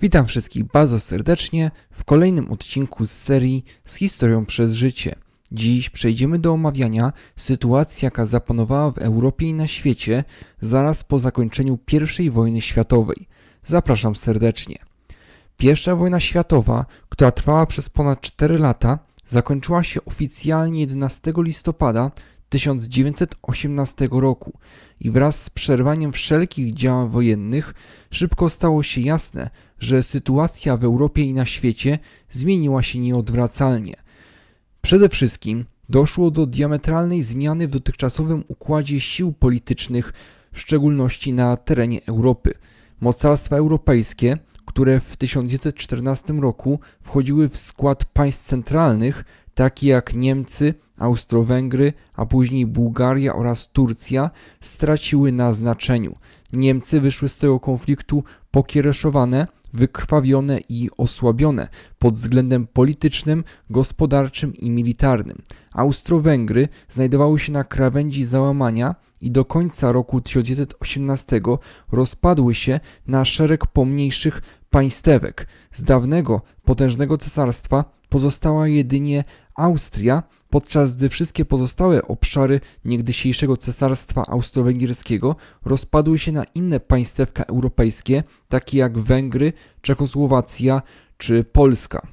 Witam wszystkich bardzo serdecznie w kolejnym odcinku z serii z historią przez życie. Dziś przejdziemy do omawiania sytuacji, jaka zapanowała w Europie i na świecie zaraz po zakończeniu I wojny światowej. Zapraszam serdecznie. Pierwsza wojna światowa, która trwała przez ponad 4 lata, zakończyła się oficjalnie 11 listopada 1918 roku i wraz z przerwaniem wszelkich działań wojennych szybko stało się jasne, że sytuacja w Europie i na świecie zmieniła się nieodwracalnie. Przede wszystkim doszło do diametralnej zmiany w dotychczasowym układzie sił politycznych, w szczególności na terenie Europy. Mocarstwa europejskie, które w 1914 roku wchodziły w skład państw centralnych, takie jak Niemcy, Austro-Węgry, a później Bułgaria oraz Turcja, straciły na znaczeniu. Niemcy wyszły z tego konfliktu pokiereszowane, wykrwawione i osłabione pod względem politycznym, gospodarczym i militarnym. Austro-Węgry znajdowały się na krawędzi załamania i do końca roku 1918 rozpadły się na szereg pomniejszych państewek. Z dawnego, potężnego cesarstwa pozostała jedynie Austria, podczas gdy wszystkie pozostałe obszary niegdysiejszego cesarstwa austro-węgierskiego rozpadły się na inne państewka europejskie, takie jak Węgry, Czechosłowacja czy Polska.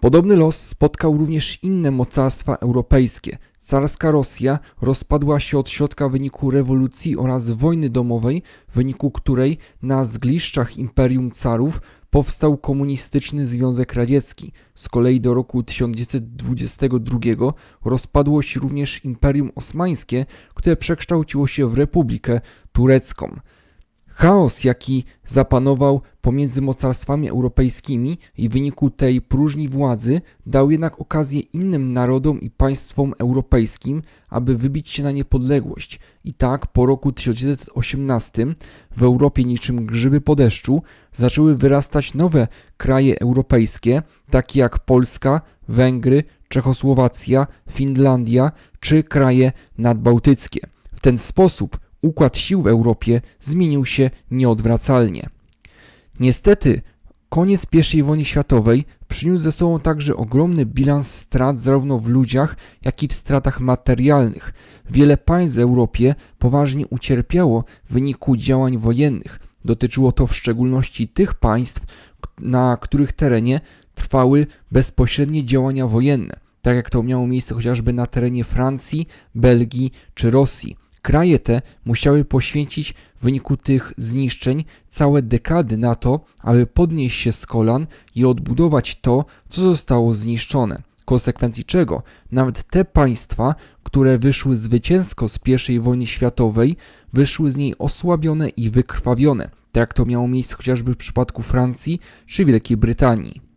Podobny los spotkał również inne mocarstwa europejskie. Carska Rosja rozpadła się od środka w wyniku rewolucji oraz wojny domowej, w wyniku której na zgliszczach Imperium Carów powstał komunistyczny Związek Radziecki. Z kolei do roku 1922 rozpadło się również Imperium Osmańskie, które przekształciło się w Republikę Turecką. Chaos, jaki zapanował pomiędzy mocarstwami europejskimi i w wyniku tej próżni władzy dał jednak okazję innym narodom i państwom europejskim, aby wybić się na niepodległość. I tak po roku 1918 w Europie niczym grzyby po deszczu zaczęły wyrastać nowe kraje europejskie, takie jak Polska, Węgry, Czechosłowacja, Finlandia czy kraje nadbałtyckie. W ten sposób układ sił w Europie zmienił się nieodwracalnie. Niestety, koniec I wojny światowej przyniósł ze sobą także ogromny bilans strat zarówno w ludziach, jak i w stratach materialnych. Wiele państw w Europie poważnie ucierpiało w wyniku działań wojennych. Dotyczyło to w szczególności tych państw, na których terenie trwały bezpośrednie działania wojenne, tak jak to miało miejsce chociażby na terenie Francji, Belgii czy Rosji. Kraje te musiały poświęcić w wyniku tych zniszczeń całe dekady na to, aby podnieść się z kolan i odbudować to, co zostało zniszczone. Konsekwencji czego nawet te państwa, które wyszły zwycięsko z I wojny światowej, wyszły z niej osłabione i wykrwawione, tak jak to miało miejsce chociażby w przypadku Francji czy Wielkiej Brytanii.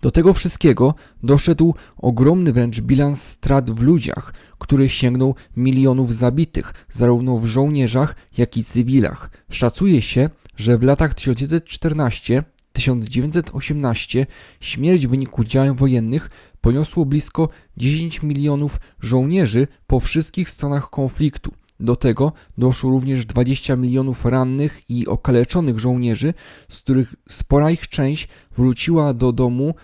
Do tego wszystkiego doszedł ogromny wręcz bilans strat w ludziach, który sięgnął milionów zabitych, zarówno w żołnierzach, jak i cywilach. Szacuje się, że w latach 1914-1918 śmierć w wyniku działań wojennych poniosło blisko 10 milionów żołnierzy po wszystkich stronach konfliktu. Do tego doszło również 20 milionów rannych i okaleczonych żołnierzy, z których spora ich część wróciła do domu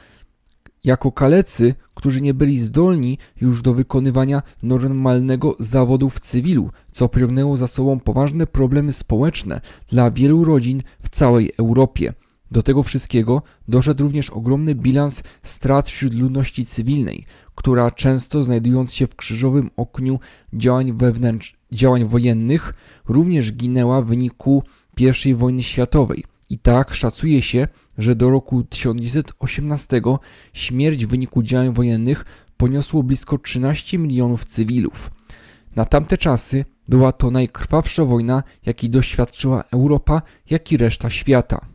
jako kalecy, którzy nie byli zdolni już do wykonywania normalnego zawodu w cywilu, co pociągnęło za sobą poważne problemy społeczne dla wielu rodzin w całej Europie. Do tego wszystkiego doszedł również ogromny bilans strat wśród ludności cywilnej, która często znajdując się w krzyżowym okniu działań, wewnętrz, działań wojennych, również ginęła w wyniku I wojny światowej. I tak szacuje się, że do roku 1918 śmierć w wyniku działań wojennych poniosło blisko 13 milionów cywilów. Na tamte czasy była to najkrwawsza wojna, jakiej doświadczyła Europa, jak i reszta świata.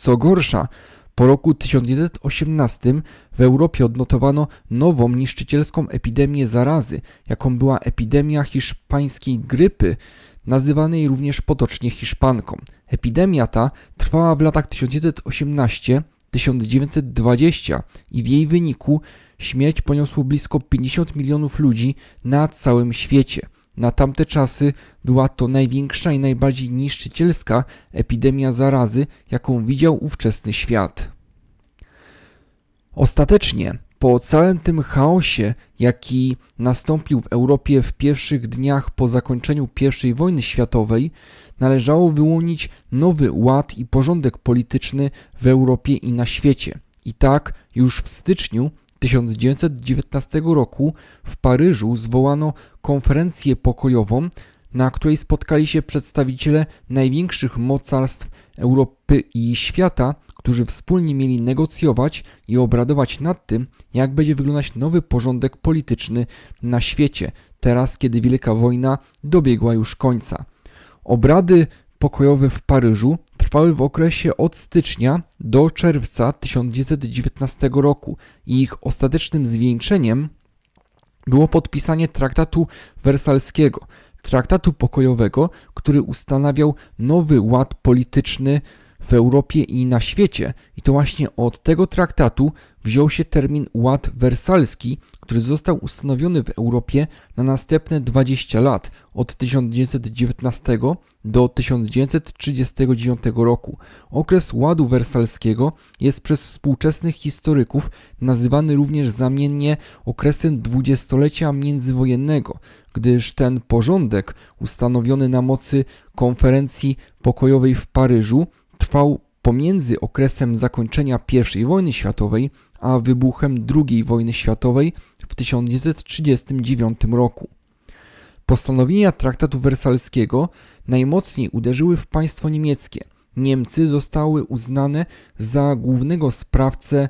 Co gorsza, po roku 1918 w Europie odnotowano nową niszczycielską epidemię zarazy, jaką była epidemia hiszpańskiej grypy, nazywanej również potocznie Hiszpanką. Epidemia ta trwała w latach 1918-1920 i w jej wyniku śmierć poniosło blisko 50 milionów ludzi na całym świecie. Na tamte czasy była to największa i najbardziej niszczycielska epidemia zarazy, jaką widział ówczesny świat. Ostatecznie, po całym tym chaosie, jaki nastąpił w Europie w pierwszych dniach po zakończeniu I wojny światowej, należało wyłonić nowy ład i porządek polityczny w Europie i na świecie. I tak już w styczniu 1919 roku w Paryżu zwołano konferencję pokojową, na której spotkali się przedstawiciele największych mocarstw Europy i świata, którzy wspólnie mieli negocjować i obradować nad tym, jak będzie wyglądać nowy porządek polityczny na świecie, teraz kiedy Wielka Wojna dobiegła już końca. Obrady pokojowe w Paryżu trwały w okresie od stycznia do czerwca 1919 roku. I ich ostatecznym zwieńczeniem było podpisanie traktatu wersalskiego, traktatu pokojowego, który ustanawiał nowy ład polityczny w Europie i na świecie. I to właśnie od tego traktatu wziął się termin ład wersalski, który został ustanowiony w Europie na następne 20 lat, od 1919 do 1939 roku. Okres ładu wersalskiego jest przez współczesnych historyków nazywany również zamiennie okresem dwudziestolecia międzywojennego, gdyż ten porządek ustanowiony na mocy konferencji pokojowej w Paryżu trwał pomiędzy okresem zakończenia I wojny światowej a wybuchem II wojny światowej w 1939 roku. Postanowienia traktatu wersalskiego najmocniej uderzyły w państwo niemieckie. Niemcy zostały uznane za głównego sprawcę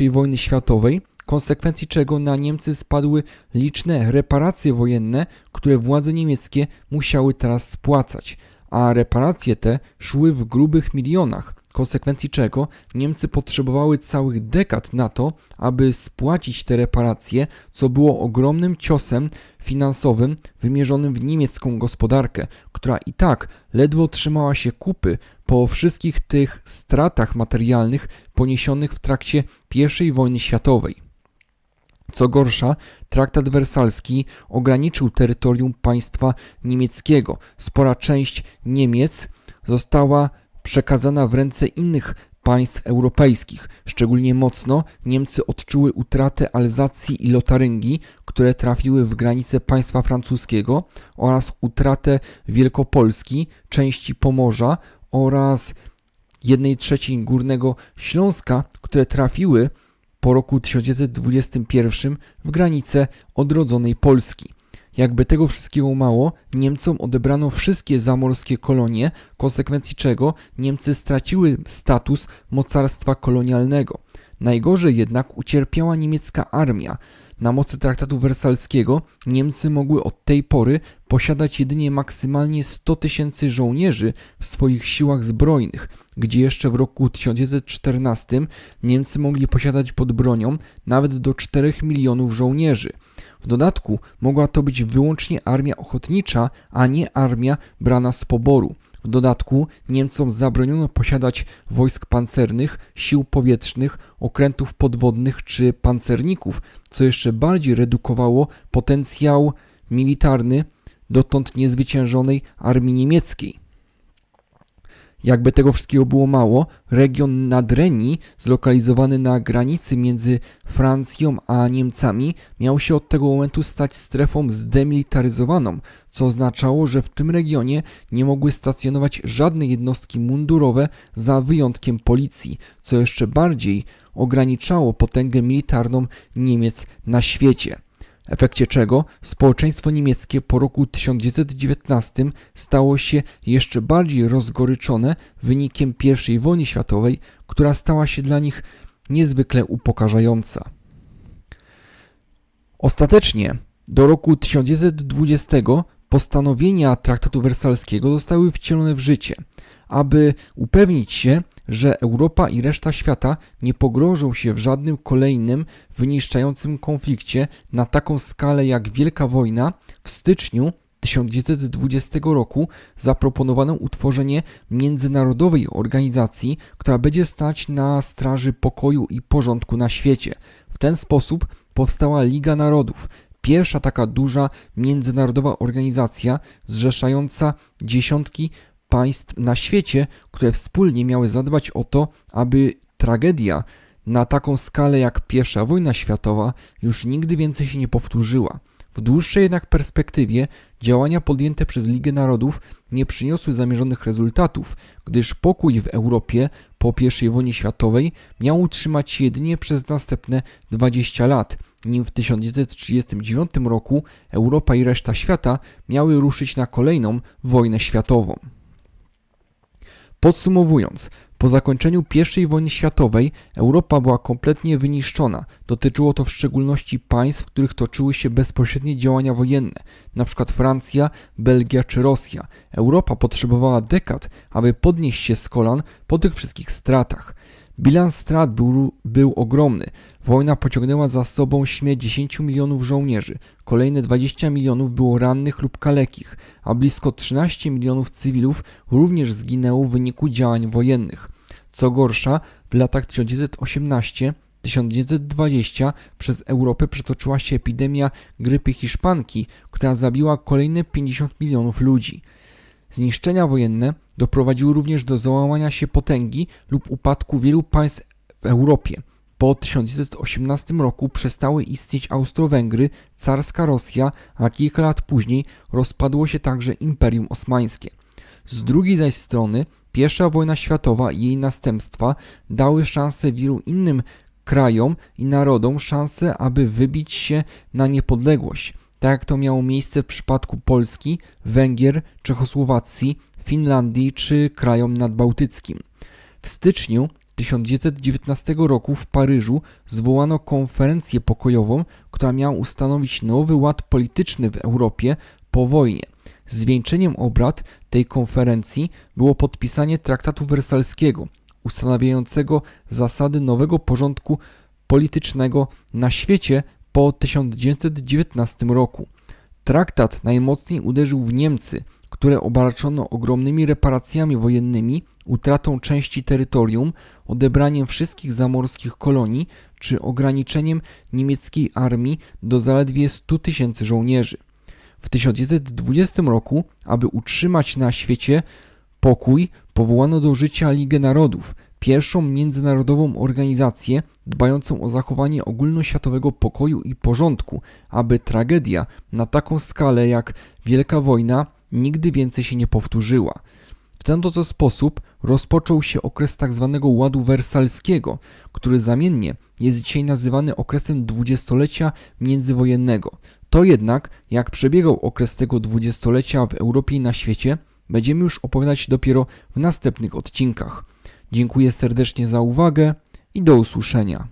I wojny światowej, konsekwencji czego na Niemcy spadły liczne reparacje wojenne, które władze niemieckie musiały teraz spłacać, a reparacje te szły w grubych milionach, konsekwencji czego Niemcy potrzebowały całych dekad na to, aby spłacić te reparacje, co było ogromnym ciosem finansowym wymierzonym w niemiecką gospodarkę, która i tak ledwo trzymała się kupy po wszystkich tych stratach materialnych poniesionych w trakcie I wojny światowej. Co gorsza, traktat wersalski ograniczył terytorium państwa niemieckiego. Spora część Niemiec została przekazana w ręce innych państw europejskich. Szczególnie mocno Niemcy odczuły utratę Alzacji i Lotaryngii, które trafiły w granice państwa francuskiego oraz utratę Wielkopolski, części Pomorza oraz jednej trzeciej Górnego Śląska, które trafiły po roku 1921 w granice odrodzonej Polski. Jakby tego wszystkiego mało, Niemcom odebrano wszystkie zamorskie kolonie, konsekwencji czego Niemcy straciły status mocarstwa kolonialnego. Najgorzej jednak ucierpiała niemiecka armia. Na mocy traktatu wersalskiego Niemcy mogły od tej pory posiadać jedynie maksymalnie 100 tysięcy żołnierzy w swoich siłach zbrojnych, gdzie jeszcze w roku 1914 Niemcy mogli posiadać pod bronią nawet do 4 milionów żołnierzy. W dodatku mogła to być wyłącznie armia ochotnicza, a nie armia brana z poboru. W dodatku Niemcom zabroniono posiadać wojsk pancernych, sił powietrznych, okrętów podwodnych czy pancerników, co jeszcze bardziej redukowało potencjał militarny dotąd niezwyciężonej armii niemieckiej. Jakby tego wszystkiego było mało, region Nadrenii, zlokalizowany na granicy między Francją a Niemcami, miał się od tego momentu stać strefą zdemilitaryzowaną, co oznaczało, że w tym regionie nie mogły stacjonować żadne jednostki mundurowe za wyjątkiem policji, co jeszcze bardziej ograniczało potęgę militarną Niemiec na świecie efekcie czego społeczeństwo niemieckie po roku 1919 stało się jeszcze bardziej rozgoryczone wynikiem I wojny światowej, która stała się dla nich niezwykle upokarzająca. Ostatecznie do roku 1920 postanowienia traktatu wersalskiego zostały wcielone w życie, aby upewnić się, że Europa i reszta świata nie pogrążą się w żadnym kolejnym wyniszczającym konflikcie na taką skalę jak Wielka Wojna, w styczniu 1920 roku zaproponowano utworzenie międzynarodowej organizacji, która będzie stać na straży pokoju i porządku na świecie. W ten sposób powstała Liga Narodów, Pierwsza taka duża międzynarodowa organizacja zrzeszająca dziesiątki państw na świecie, które wspólnie miały zadbać o to, aby tragedia na taką skalę jak I wojna światowa już nigdy więcej się nie powtórzyła. W dłuższej jednak perspektywie działania podjęte przez Ligę Narodów nie przyniosły zamierzonych rezultatów, gdyż pokój w Europie po I wojnie światowej miał utrzymać się jedynie przez następne 20 lat, nim w 1939 roku Europa i reszta świata miały ruszyć na kolejną wojnę światową. Podsumowując, po zakończeniu I wojny światowej Europa była kompletnie wyniszczona. Dotyczyło to w szczególności państw, w których toczyły się bezpośrednie działania wojenne, np. Francja, Belgia czy Rosja. Europa potrzebowała dekad, aby podnieść się z kolan po tych wszystkich stratach. Bilans strat był, był ogromny. Wojna pociągnęła za sobą śmierć 10 milionów żołnierzy, kolejne 20 milionów było rannych lub kalekich, a blisko 13 milionów cywilów również zginęło w wyniku działań wojennych. Co gorsza, w latach 1918-1920 przez Europę przetoczyła się epidemia grypy hiszpanki, która zabiła kolejne 50 milionów ludzi. Zniszczenia wojenne doprowadziły również do załamania się potęgi lub upadku wielu państw w Europie. Po 1918 roku przestały istnieć Austro-Węgry, carska Rosja, a kilka lat później rozpadło się także Imperium Osmańskie. Z drugiej zaś strony I wojna światowa i jej następstwa dały szansę wielu innym krajom i narodom szansę, aby wybić się na niepodległość, tak jak to miało miejsce w przypadku Polski, Węgier, Czechosłowacji, Finlandii czy krajom nadbałtyckim. W styczniu 1919 roku w Paryżu zwołano konferencję pokojową, która miała ustanowić nowy ład polityczny w Europie po wojnie. Zwieńczeniem obrad tej konferencji było podpisanie traktatu wersalskiego, ustanawiającego zasady nowego porządku politycznego na świecie po 1919 roku. Traktat najmocniej uderzył w Niemcy, które obarczono ogromnymi reparacjami wojennymi, utratą części terytorium, odebraniem wszystkich zamorskich kolonii czy ograniczeniem niemieckiej armii do zaledwie 100 tysięcy żołnierzy. W 1920 roku, aby utrzymać na świecie pokój, powołano do życia Ligę Narodów, pierwszą międzynarodową organizację dbającą o zachowanie ogólnoświatowego pokoju i porządku, aby tragedia na taką skalę jak Wielka Wojna nigdy więcej się nie powtórzyła. W ten oto sposób rozpoczął się okres tzw. Tak ładu wersalskiego, który zamiennie jest dzisiaj nazywany okresem dwudziestolecia międzywojennego. To jednak, jak przebiegał okres tego dwudziestolecia w Europie i na świecie, będziemy już opowiadać dopiero w następnych odcinkach. Dziękuję serdecznie za uwagę i do usłyszenia.